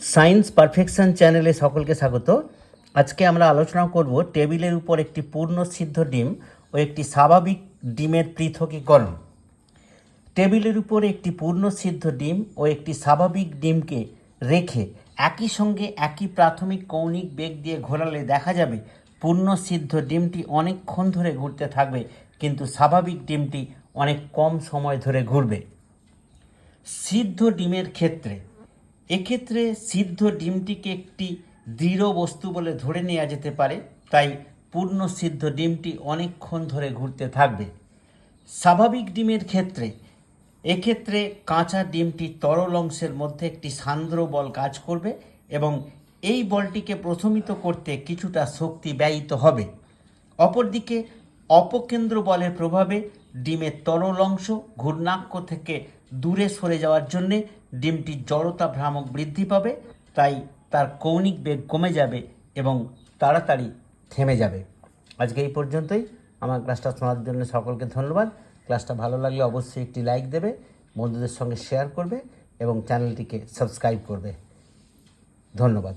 Science perfection চ্যানেলে সকলকে স্বাগত। আজকে আমরা আলোচনা করব টেবিলের উপর একটি পূর্ণ সিদ্ধ ডিম ও একটি স্বাভাবিক ডিমের পৃথকীকরণ। টেবিলের উপর একটি পূর্ণ সিদ্ধ ডিম ও একটি স্বাভাবিক ডিমকে রেখে একই সঙ্গে একই প্রাথমিক কৌণিক বেগ দিয়ে ঘোরালে দেখা যাবে পূর্ণ সিদ্ধ ডিমটি অনেকক্ষণ ধরে ঘুরতে থাকবে, কিন্তু স্বাভাবিক ডিমটি অনেক কম সময় ধরে ঘুরবে। সিদ্ধ ডিমের ক্ষেত্রে এক্ষেত্রে সিদ্ধ ডিমটিকে একটি দৃঢ় বস্তু বলে ধরে নেওয়া যেতে পারে, তাই পূর্ণ সিদ্ধ ডিমটি অনেকক্ষণ ধরে ঘুরতে থাকবে। স্বাভাবিক ডিমের ক্ষেত্রে, এক্ষেত্রে কাঁচা ডিমটি তরল অংশের মধ্যে একটি সান্দ্র বল কাজ করবে এবং এই বলটিকে প্রশমিত করতে কিছুটা শক্তি ব্যয়িত হবে। অপরদিকে অপকেন্দ্র বলের প্রভাবে ডিমের তরল অংশ ঘূর্ণাক্ষ থেকে দূরে সরে যাওয়ার জন্যে ডিমটির জড়তা ভ্রামক বৃদ্ধি পাবে, তাই তার কৌণিক বেগ কমে যাবে এবং তাড়াতাড়ি থেমে যাবে। আজকে এই পর্যন্তই। আমার ক্লাসটা শোনার জন্য সকলকে ধন্যবাদ। ক্লাসটা ভালো লাগলে অবশ্যই একটি লাইক দেবে, বন্ধুদের সঙ্গে শেয়ার করবে এবং চ্যানেলটিকে সাবস্ক্রাইব করবে। ধন্যবাদ।